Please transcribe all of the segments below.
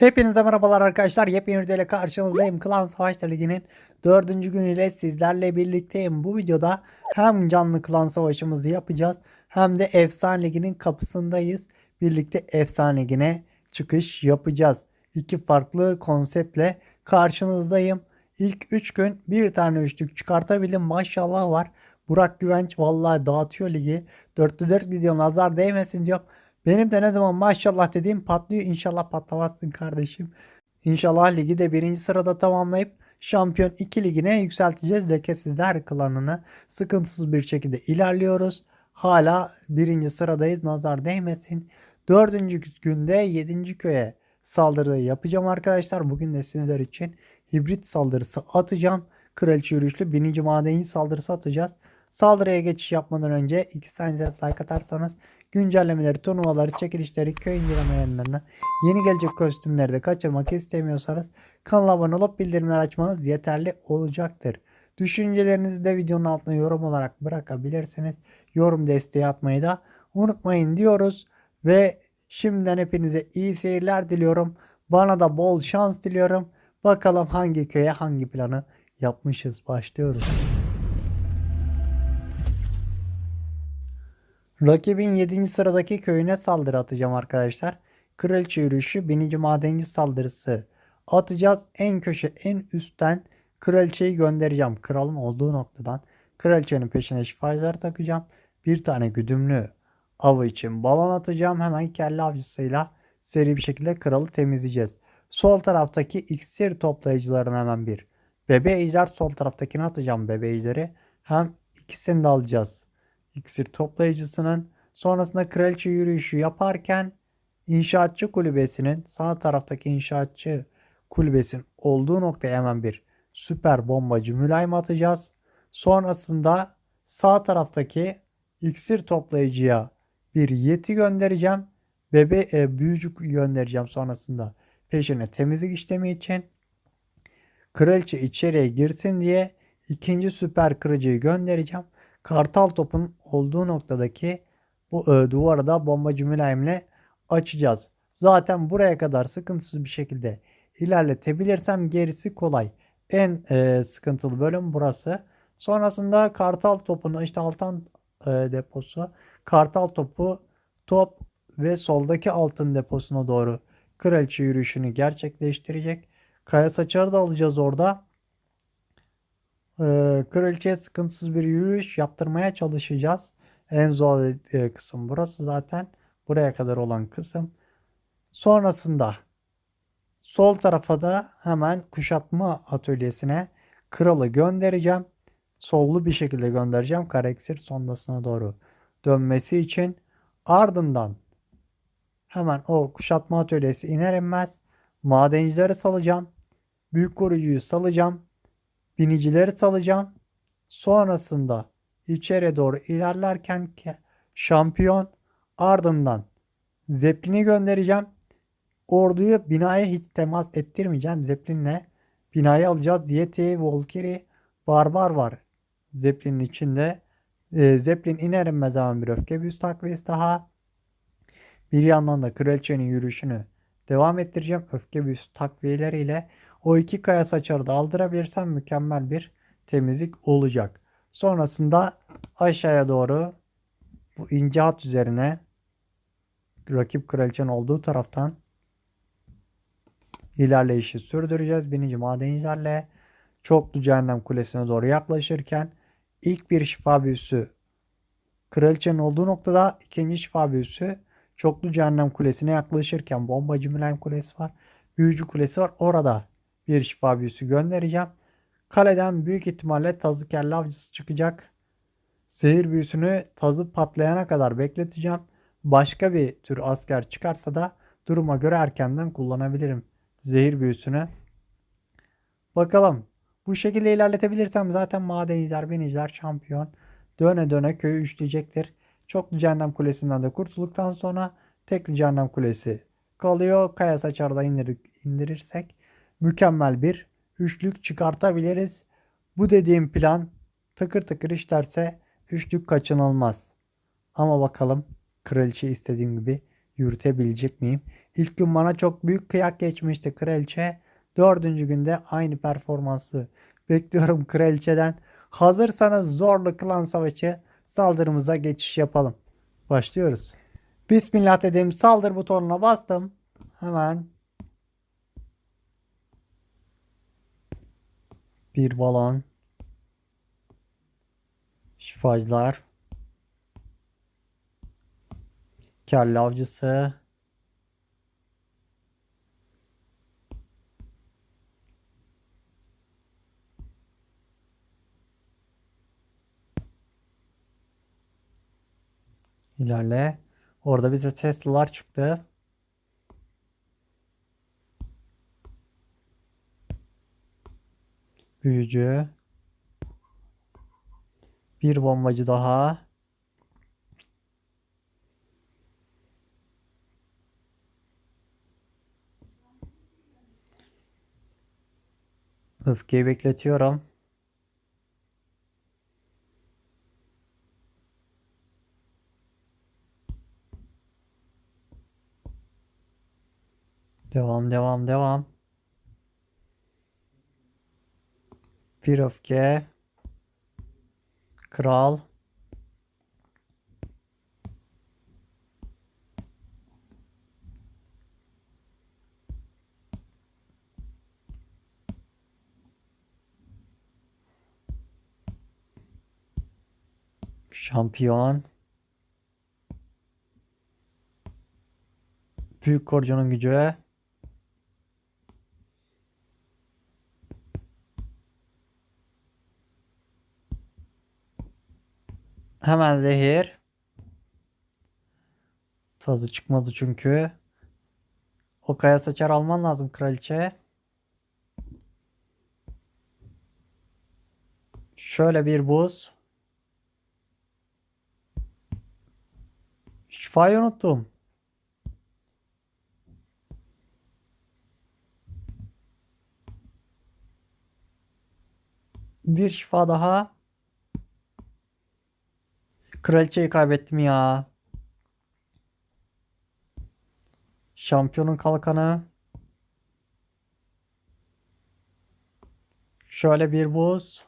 Hepinize merhabalar arkadaşlar. Yepyeni videoyla karşınızdayım. Klan Savaşları Ligi'nin dördüncü günüyle sizlerle birlikteyim. Bu videoda hem canlı klan savaşımızı yapacağız hem de Efsane Ligi'nin kapısındayız. Birlikte Efsane Ligi'ne çıkış yapacağız. İki farklı konseptle karşınızdayım. İlk 3 gün bir tane üçlük çıkartabildim. Maşallah var. Burak Güvenç vallahi dağıtıyor ligi. 4'te 4 gidiyor nazar değmesin diyorum. Benim de ne zaman maşallah dediğim patlıyor. İnşallah patlamazsın kardeşim. İnşallah ligi de birinci sırada tamamlayıp Şampiyon 2 ligine yükselteceğiz. Lekesizler klanını sıkıntısız bir şekilde ilerliyoruz. Hala birinci sıradayız. Nazar değmesin. Dördüncü günde yedinci köye saldırı yapacağım arkadaşlar. Bugün de sizler için hibrit saldırısı atacağım. Kraliçe yürüyüşlü bininci madenci saldırısı atacağız. Saldırıya geçiş yapmadan önce iki saniye like atarsanız güncellemeleri, turnuvaları, çekilişleri, köy inceleme yayınlarını, yeni gelecek kostümleri de kaçırmak istemiyorsanız kanala abone olup bildirimler açmanız yeterli olacaktır. Düşüncelerinizi de videonun altına yorum olarak bırakabilirsiniz. Yorum desteği atmayı da unutmayın diyoruz. Ve şimdiden hepinize iyi seyirler diliyorum. Bana da bol şans diliyorum. Bakalım hangi köye hangi planı yapmışız. Başlıyoruz. Rakibin 7. sıradaki köyüne saldırı atacağım arkadaşlar. Kraliçe yürüyüşü 1000. madenci saldırısı atacağız. En köşe en üstten kraliçeyi göndereceğim. Kralın olduğu noktadan kraliçenin peşine şifacılar takacağım. Bir tane güdümlü avı için balon atacağım. Hemen kelle avcısıyla seri bir şekilde kralı temizleyeceğiz. Sol taraftaki iksir toplayıcıların hemen bir. Bebe ejder sol taraftakini atacağım bebe ejderi. Hem ikisini de alacağız iksir toplayıcısının sonrasında kraliçe yürüyüşü yaparken inşaatçı kulübesinin sağ taraftaki inşaatçı kulübesinin olduğu noktaya hemen bir süper bombacı mülayim atacağız. Sonrasında sağ taraftaki iksir toplayıcıya bir yeti göndereceğim. Bebe e, büyücü göndereceğim sonrasında peşine temizlik işlemi için. Kraliçe içeriye girsin diye ikinci süper kırıcıyı göndereceğim. Kartal topun olduğu noktadaki bu e, duvarı da bombacı mülayimle açacağız. Zaten buraya kadar sıkıntısız bir şekilde ilerletebilirsem gerisi kolay. En e, sıkıntılı bölüm burası. Sonrasında kartal topunu işte altan e, deposu, kartal topu, top ve soldaki altın deposuna doğru kraliçe yürüyüşünü gerçekleştirecek. Kaya saçarı da alacağız orada. Ee, kraliçeye sıkıntısız bir yürüyüş yaptırmaya çalışacağız. En zor e, kısım burası zaten. Buraya kadar olan kısım. Sonrasında sol tarafa da hemen kuşatma atölyesine kralı göndereceğim. Sollu bir şekilde göndereceğim. Kareksir sondasına doğru dönmesi için. Ardından hemen o kuşatma atölyesi iner inmez madencileri salacağım. Büyük koruyucuyu salacağım binicileri salacağım. Sonrasında içeri doğru ilerlerken şampiyon ardından Zeppelin'i göndereceğim. Orduyu binaya hiç temas ettirmeyeceğim. Zeppelin'le binayı alacağız. Yeti, Volkeri, Barbar var. Zeppelin'in içinde. E, Zeppelin iner inmez hemen bir öfke büyüsü takviyesi daha. Bir yandan da kraliçenin yürüyüşünü devam ettireceğim. Öfke büyüsü takviyeleriyle o iki kaya saçarı da aldırabilirsem mükemmel bir temizlik olacak. Sonrasında aşağıya doğru bu ince hat üzerine rakip kraliçenin olduğu taraftan ilerleyişi sürdüreceğiz. Bininci madencilerle çoklu cehennem kulesine doğru yaklaşırken ilk bir şifa büyüsü kraliçenin olduğu noktada ikinci şifa büyüsü çoklu cehennem kulesine yaklaşırken bombacı mülayim kulesi var. Büyücü kulesi var. Orada bir şifa göndereceğim. Kaleden büyük ihtimalle tazı kelle avcısı çıkacak. Zehir büyüsünü tazı patlayana kadar bekleteceğim. Başka bir tür asker çıkarsa da duruma göre erkenden kullanabilirim zehir büyüsünü. Bakalım. Bu şekilde ilerletebilirsem zaten madenciler, beniciler şampiyon. Döne döne köyü üçleyecektir. Çoklu cehennem kulesinden de kurtulduktan sonra tekli cehennem kulesi kalıyor. Kaya saçarda indir, indirirsek mükemmel bir üçlük çıkartabiliriz. Bu dediğim plan tıkır tıkır işlerse üçlük kaçınılmaz. Ama bakalım kraliçe istediğim gibi yürütebilecek miyim? İlk gün bana çok büyük kıyak geçmişti kraliçe. Dördüncü günde aynı performansı bekliyorum kraliçeden. Hazırsanız zorlu klan savaşı saldırımıza geçiş yapalım. Başlıyoruz. Bismillah dedim saldır butonuna bastım. Hemen bir balon. Şifacılar. Kelle avcısı ilerle. Orada bize Tesla'lar çıktı büyücü bir bombacı daha Öfkeyi bekletiyorum. Devam devam devam. Bir öfke. Kral. Şampiyon. Büyük korucunun gücü. Hemen zehir. Tazı çıkmadı çünkü. O kaya saçar alman lazım kraliçe. Şöyle bir buz. Şifayı unuttum. Bir şifa daha. Kraliçeyi kaybettim ya. Şampiyonun kalkanı. Şöyle bir buz.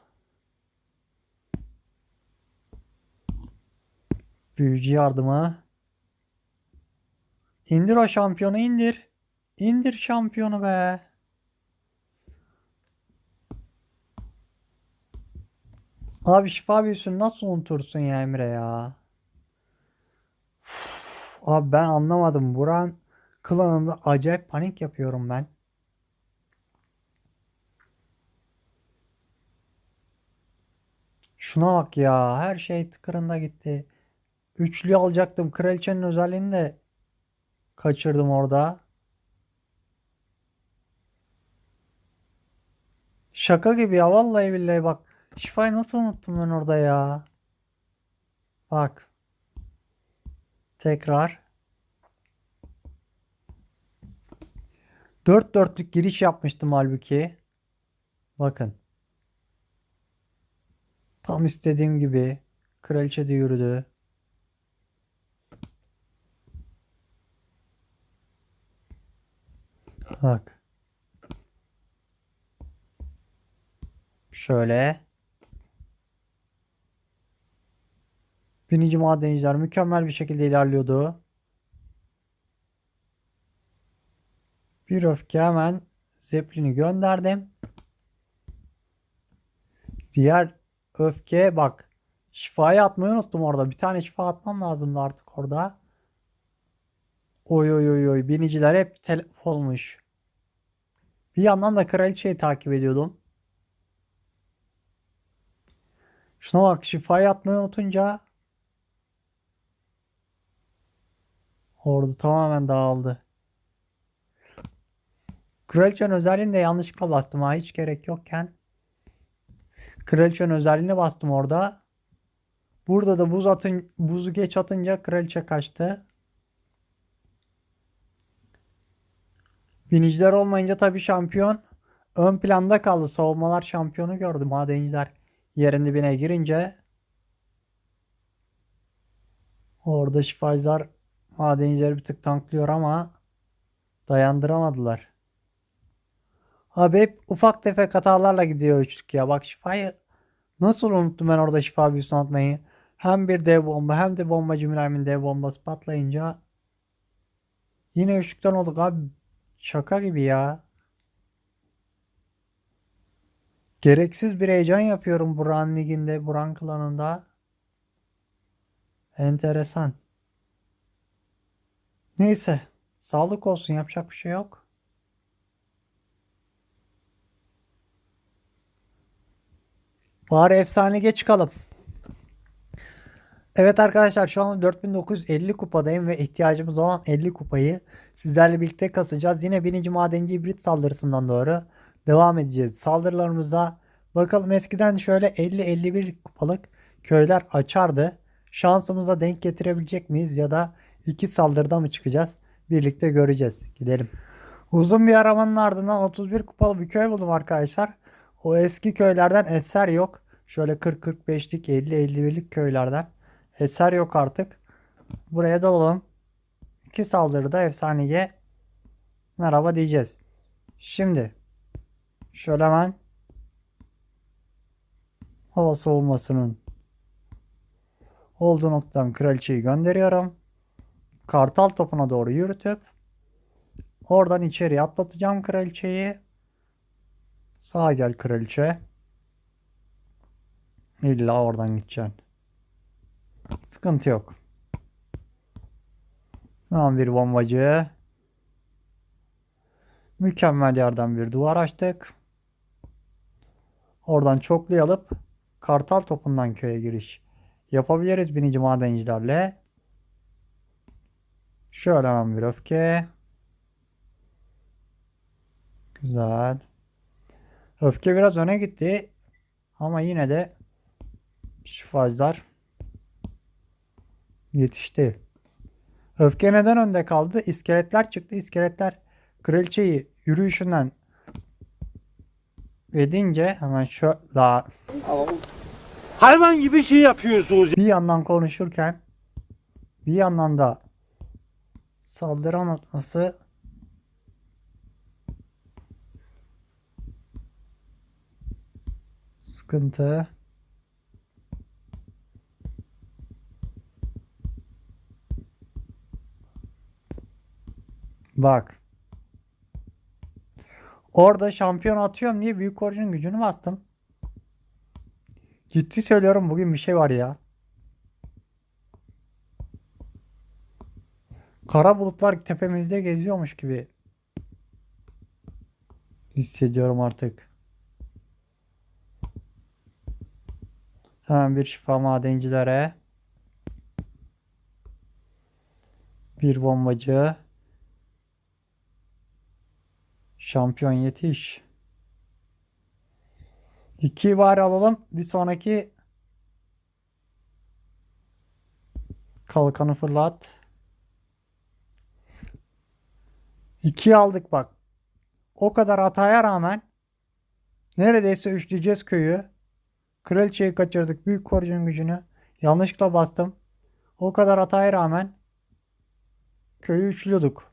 Büyücü yardımı. İndir o şampiyonu indir. İndir şampiyonu be. Abi şifa büyüsünü nasıl unutursun ya Emre ya? Uf, abi ben anlamadım. Buran klanında acayip panik yapıyorum ben. Şuna bak ya. Her şey tıkırında gitti. Üçlü alacaktım. Kraliçenin özelliğini de kaçırdım orada. Şaka gibi ya. Vallahi billahi bak. Şifayı nasıl unuttum ben orada ya? Bak. Tekrar. Dört dörtlük giriş yapmıştım halbuki. Bakın. Tam istediğim gibi. Kraliçe de yürüdü. Bak. Şöyle. Binici madenciler mükemmel bir şekilde ilerliyordu. Bir öfke hemen Zeppelin'i gönderdim. Diğer öfke bak. Şifayı atmayı unuttum orada. Bir tane şifa atmam lazımdı artık orada. Oy oy oy oy. Biniciler hep telef olmuş. Bir yandan da kraliçeyi takip ediyordum. Şuna bak şifayı atmayı unutunca ordu tamamen dağıldı. Kraliçenin özelliğini de yanlışlıkla bastım ha hiç gerek yokken. Kraliçenin özelliğini bastım orada. Burada da buz atın, buzu geç atınca kraliçe kaçtı. Biniciler olmayınca tabii şampiyon ön planda kaldı. Savunmalar şampiyonu gördü. Madenciler yerin dibine girince orada şifacılar madencileri bir tık tanklıyor ama Dayandıramadılar. Abi hep ufak tefek hatalarla gidiyor üçlük ya. Bak şifayı nasıl unuttum ben orada şifa büyüsünü atmayı. Hem bir dev bomba hem de bombacı mülayim'in dev bombası patlayınca yine üçlükten olduk abi. Şaka gibi ya. Gereksiz bir heyecan yapıyorum Buran liginde, Buran klanında. Enteresan. Neyse. Sağlık olsun yapacak bir şey yok. Bari efsanege çıkalım. Evet arkadaşlar şu an 4950 kupadayım ve ihtiyacımız olan 50 kupayı sizlerle birlikte kasacağız. Yine birinci madenci hibrit saldırısından doğru devam edeceğiz. Saldırılarımıza bakalım eskiden şöyle 50-51 kupalık köyler açardı. Şansımıza denk getirebilecek miyiz ya da iki saldırıda mı çıkacağız? Birlikte göreceğiz. Gidelim. Uzun bir aramanın ardından 31 kupalı bir köy buldum arkadaşlar. O eski köylerden eser yok. Şöyle 40-45'lik 50-51'lik köylerden eser yok artık. Buraya dalalım. İki saldırıda efsaneye merhaba diyeceğiz. Şimdi şöyle hemen hava soğumasının olduğu noktadan kraliçeyi gönderiyorum. Kartal topuna doğru yürütüp oradan içeri atlatacağım kraliçeyi. Sağa gel kraliçe. İlla oradan gideceksin. Sıkıntı yok. Tamam bir bombacı. Mükemmel yerden bir duvar açtık. Oradan çoklu alıp kartal topundan köye giriş yapabiliriz binici madencilerle. Şöyle hemen bir öfke. Güzel. Öfke biraz öne gitti. Ama yine de şifacılar yetişti. Öfke neden önde kaldı? İskeletler çıktı. İskeletler kraliçeyi yürüyüşünden edince hemen şu la Hayvan gibi şey yapıyorsunuz. bir yandan konuşurken bir yandan da saldırı anlatması sıkıntı. Bak. Orada şampiyon atıyorum diye büyük orucun gücünü bastım. Ciddi söylüyorum bugün bir şey var ya. Kara bulutlar tepemizde geziyormuş gibi hissediyorum artık. Hemen bir şifa madencilere. Bir bombacı. Şampiyon yetiş. İki var alalım. Bir sonraki kalkanı fırlat. İki aldık bak. O kadar hataya rağmen neredeyse üçleyeceğiz köyü. Kraliçeyi kaçırdık. Büyük korucunun gücünü. Yanlışlıkla bastım. O kadar hataya rağmen köyü üçlüyorduk.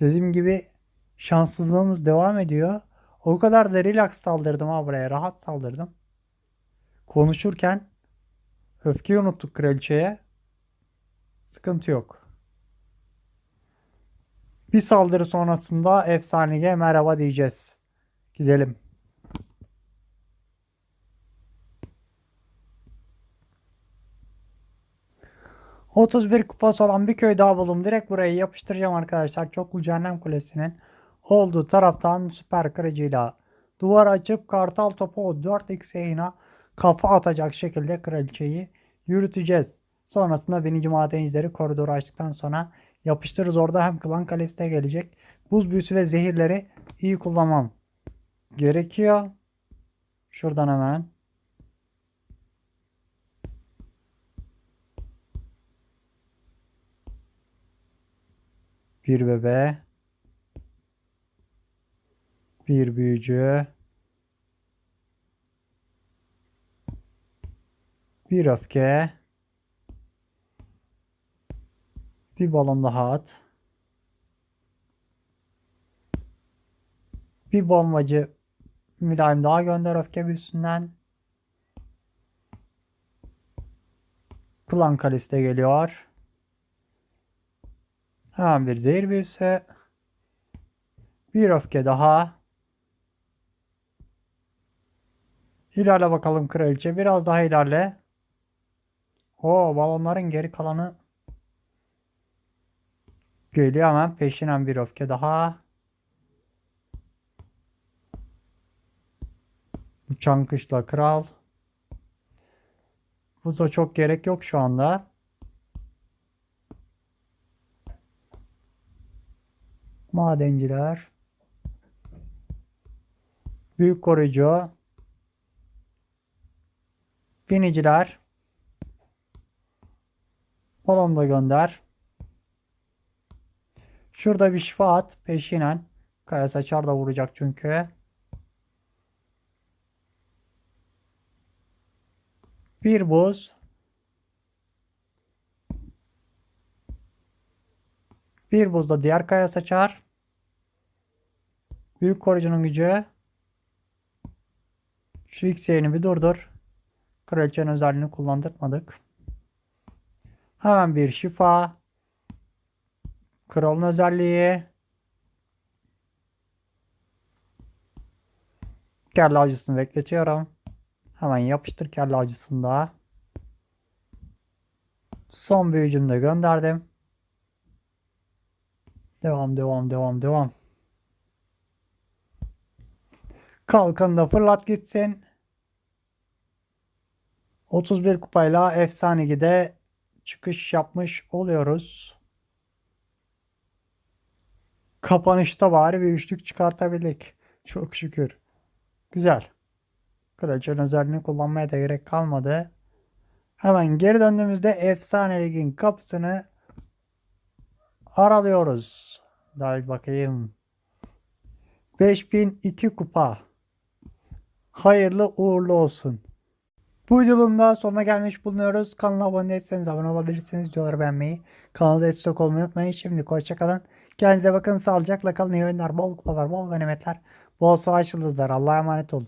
Dediğim gibi şanssızlığımız devam ediyor. O kadar da relax saldırdım ha buraya. Rahat saldırdım. Konuşurken öfkeyi unuttuk kraliçeye. Sıkıntı yok. Bir saldırı sonrasında efsaneye merhaba diyeceğiz. Gidelim. ...31 kupası olan bir köy daha buldum. Direkt buraya yapıştıracağım arkadaşlar. Çok Cehennem Kulesi'nin olduğu taraftan süper kırıcıyla duvar açıp kartal topu o 4x yayına kafa atacak şekilde kraliçeyi yürüteceğiz. Sonrasında binici madencileri koridoru açtıktan sonra yapıştırırız. Orada hem klan kalesi de gelecek. Buz büyüsü ve zehirleri iyi kullanmam gerekiyor. Şuradan hemen. Bir bebe. Bir büyücü. Bir öfke. Bir balon daha at. Bir bombacı mülayim daha gönder öfke büyüsünden. Klan kalesi de geliyor. Hemen bir zehir büyüsü. Bir öfke daha. İlerle bakalım kraliçe. Biraz daha ilerle. O balonların geri kalanı geliyor hemen peşinen bir öfke daha. Uçan kışla kral. Buza çok gerek yok şu anda. Madenciler. Büyük koruyucu. Biniciler. Balon da gönder. Şurada bir şifa at peşinen. Kaya saçar da vuracak çünkü. Bir buz. Bir buz da diğer kaya saçar. Büyük koruyucunun gücü. Şu X'ini bir durdur. Kraliçenin özelliğini kullandırmadık. Hemen bir şifa. Kralın özelliği. Kelle avcısını bekletiyorum. Hemen yapıştır kelle avcısını da. Son büyücümü de gönderdim. Devam devam devam devam. Kalkanı da fırlat gitsin. 31 kupayla efsane gide çıkış yapmış oluyoruz. Kapanışta bari bir üçlük çıkartabildik. Çok şükür. Güzel. Kraliçenin özelliğini kullanmaya da gerek kalmadı. Hemen geri döndüğümüzde efsane ligin kapısını aralıyoruz. Daha bakayım. 5002 kupa. Hayırlı uğurlu olsun. Bu videonun da sonuna gelmiş bulunuyoruz. Kanala abone değilseniz abone olabilirsiniz. Videoları beğenmeyi, kanala destek olmayı unutmayın. Şimdi hoşçakalın. Kendinize bakın. Sağlıcakla kalın. İyi oyunlar, bol kupalar, bol ganimetler, bol savaş yıldızlar. Allah'a emanet olun.